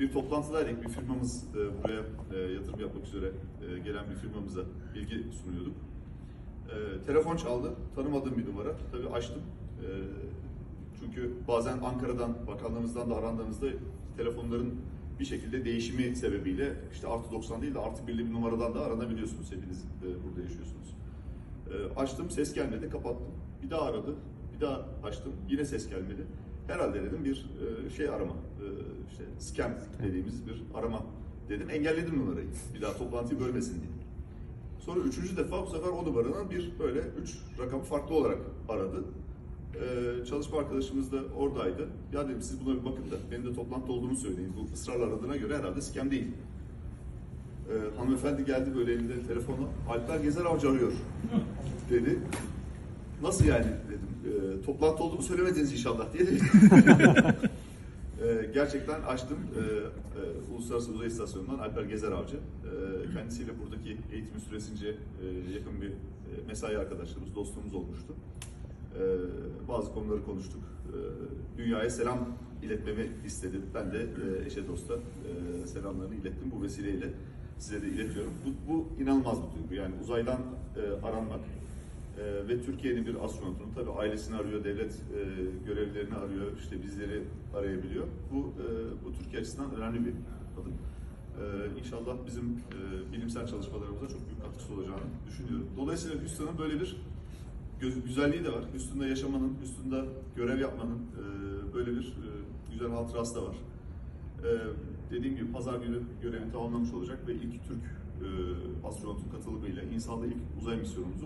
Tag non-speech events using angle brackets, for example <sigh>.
bir toplantıdaydık. Bir firmamız e, buraya e, yatırım yapmak üzere e, gelen bir firmamıza bilgi sunuyorduk. E, telefon çaldı. Tanımadığım bir numara. Tabii açtım. E, çünkü bazen Ankara'dan, bakanlığımızdan da arandığınızda telefonların bir şekilde değişimi sebebiyle işte artı 90 değil de artı birli bir numaradan da aranabiliyorsunuz. Hepiniz e, burada yaşıyorsunuz. E, açtım, ses gelmedi, kapattım. Bir daha aradı, bir daha açtım, yine ses gelmedi. Herhalde dedim bir e, şey arama, e, işte scam dediğimiz bir arama dedim. Engelledim numarayı, bir daha toplantıyı bölmesin diye. Sonra üçüncü defa bu sefer o numaranın bir böyle üç rakamı farklı olarak aradı. Ee, çalışma arkadaşımız da oradaydı. Ya dedim siz buna bir bakın da benim de toplantıda olduğunu söyleyin. Bu ısrarla aradığına göre herhalde scam değil. Ee, hanımefendi geldi böyle elinde telefonu. Alper Gezer Avcı arıyor dedi. Nasıl yani Ee, toplantı olduğumu söylemediniz inşallah diye. Ee, <laughs> gerçekten açtım. Ee, e, Uluslararası Uzay İstasyonu'ndan Alper Gezer Avcı. Kendisiyle buradaki eğitim süresince e, yakın bir e, mesai arkadaşlarımız, dostluğumuz olmuştu. Bazı konuları konuştuk. Dünyaya selam iletmemi istedi. Ben de e, eşe dosta e, selamlarını ilettim. Bu vesileyle size de iletiyorum. Bu, bu inanılmaz bir duygu. Yani uzaydan e, aranmak, ee, ve Türkiye'nin bir astronotunu tabii ailesini arıyor, devlet e, görevlilerini arıyor, işte bizleri arayabiliyor. Bu e, bu Türkiye açısından önemli bir adım. Ee, inşallah bizim e, bilimsel çalışmalarımıza çok büyük katkısı olacağını düşünüyorum. Dolayısıyla Houston'ın böyle bir gö- güzelliği de var. Houston'da yaşamanın, Houston'da görev yapmanın e, böyle bir e, güzel hatırası da var. Ee, dediğim gibi pazar günü görevini tamamlamış olacak ve ilk Türk e, astronotun katılımıyla İnsan'da ilk uzay misyonumuzu